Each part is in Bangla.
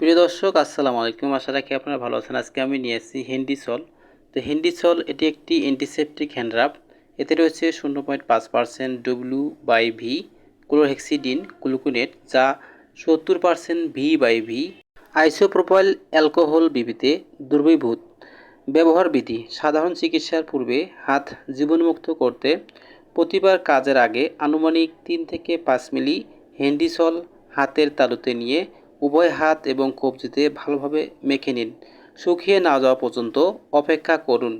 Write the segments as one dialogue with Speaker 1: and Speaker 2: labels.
Speaker 1: প্রিয় দর্শক, আসসালামু আলাইকুম। আশা রাখি আপনারা ভালো আছেন। আজকে আমি নিয়ে এসেছি হেন্ডিসল তো হেন্ডিসল এটি একটি অ্যান্টিসেপটিক হ্যান্ডরাপ এতে রয়েছে শূন্য পয়েন্ট পাঁচ percent W by V chlorhexidine gluconate যা সত্তর percent V by V isopropyl alcohol বিবিতে দুর্বীভূত। ব্যবহার বিধি, সাধারণ চিকিৎসার পূর্বে হাত জীবনমুক্ত করতে প্রতিবার কাজের আগে আনুমানিক তিন থেকে পাঁচ মিলি হ্যান্ডিসল হাতের তালুতে নিয়ে উভয় হাত এবং কবজিতে ভালোভাবে মেখে নিন। শুকিয়ে না যাওয়া পর্যন্ত অপেক্ষা করুন।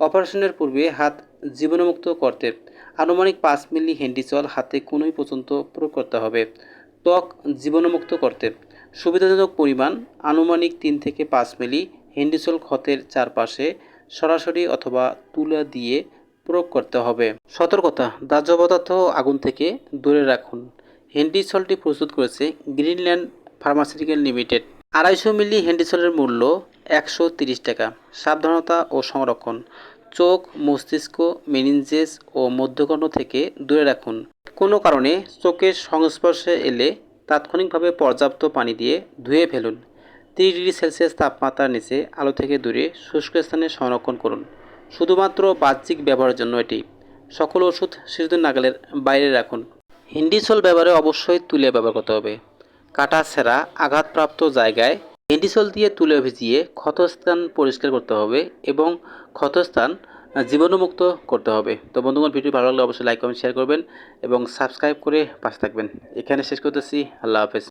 Speaker 1: অপারেশনের পূর্বে হাত জীবাণুমুক্ত করতে। আনুমানিক পাঁচ মিলি হ্যান্ডিসল হাতে কোনোই পর্যন্ত প্রয়োগ করতে হবে। ত্বক জীবাণুমুক্ত করতে। সুবিধাজনক পরিমাণ আনুমানিক তিন থেকে পাঁচ মিলি হ্যান্ডিসল ক্ষতের চারপাশে সরাসরি অথবা তুলা দিয়ে প্রয়োগ করতে হবে। সতর্কতা। দাহ্য পদার্থ আগুন থেকে দূরে রাখুন। হ্যান্ডিসলটি প্রস্তুত করেছে গ্রিনল্যান্ড ফার্মাসিউটিক্যাল লিমিটেড। আড়াইশো মিলি হ্যান্ডিসলের মূল্য একশো তিরিশ টাকা। সাবধানতা ও সংরক্ষণ। চোখ, মস্তিষ্ক, মেনিনজেস ও মধ্যকর্ণ থেকে দূরে রাখুন। কোনো কারণে চোখের সংস্পর্শে এলে তাৎক্ষণিকভাবে পর্যাপ্ত পানি দিয়ে ধুয়ে ফেলুন। তিরিশ ডিগ্রি সেলসিয়াস তাপমাত্রার নিচে আলো থেকে দূরে শুষ্ক স্থানে সংরক্ষণ করুন। শুধুমাত্র বাহ্যিক ব্যবহারের জন্য এটি। সকল ওষুধ শিশুদের নাগালের বাইরে রাখুন। হিন্ডিসল ব্যবহারে অবশ্যই তুলে ব্যবহার করতে হবে। কাটা ছেঁড়া আঘাতপ্রাপ্ত জায়গায় ভেন্ডিসল দিয়ে তুলে ভিজিয়ে ক্ষতস্থান পরিষ্কার করতে হবে এবং ক্ষতস্থান জীবাণুমুক্ত করতে হবে। তো বন্ধুগণ ভিডিও ভালো লাগলে অবশ্যই লাইক কমেন্ট শেয়ার করবেন এবং সাবস্ক্রাইব করে পাশে থাকবেন। এখানে শেষ করতেছি। আল্লাহ হাফেজ।